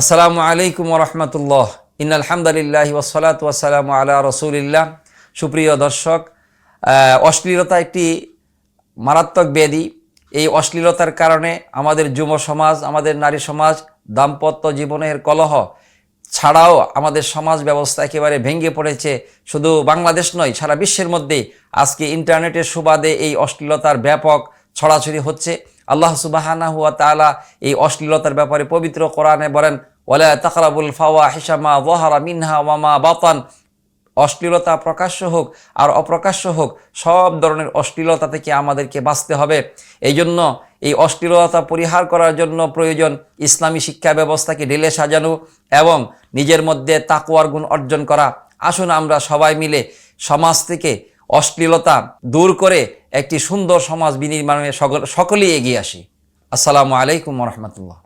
আসসালামু আলাইকুম রহমতুল্লাহ। ইনালহামদুলিল্লাহ ওসলাত ওয়াসালাম আলা রসুলিল্লাহ। সুপ্রিয় দর্শক অশ্লীলতা একটি মারাত্মক ব্যাধি। এই অশ্লীলতার কারণে আমাদের যুব সমাজ, আমাদের নারী সমাজ দাম্পত্য জীবনের কলহ ছাড়াও আমাদের সমাজ ব্যবস্থা একেবারে ভেঙে পড়েছে। শুধু বাংলাদেশ নয়, সারা বিশ্বের মধ্যে আজকে ইন্টারনেটের সুবাদে এই অশ্লীলতার ব্যাপক ছড়াছড়ি হচ্ছে। আল্লাহ সুবাহানা হুয়া এই অশ্লীলতার ব্যাপারে পবিত্র কোরআনে বলেন তাকরাবুল ফাওয়া ওয়ামা অশ্লীলতা প্রকাশ্য হোক আর অপ্রকাশ্য হোক, সব ধরনের অশ্লীলতা থেকে আমাদেরকে বাঁচতে হবে। এই জন্য এই অশ্লীলতা পরিহার করার জন্য প্রয়োজন ইসলামী শিক্ষা ব্যবস্থাকে ঢেলে সাজানো এবং নিজের মধ্যে তাকুয়ার গুণ অর্জন করা। আসুন আমরা সবাই মিলে সমাজ থেকে অশ্লীলতা দূর করে একটি সুন্দর সমাজ বিনির্মাণে সকল- সকলেই এগিয়ে আসি। আসসালামু আলাইকুম রহমতুল্লাহ।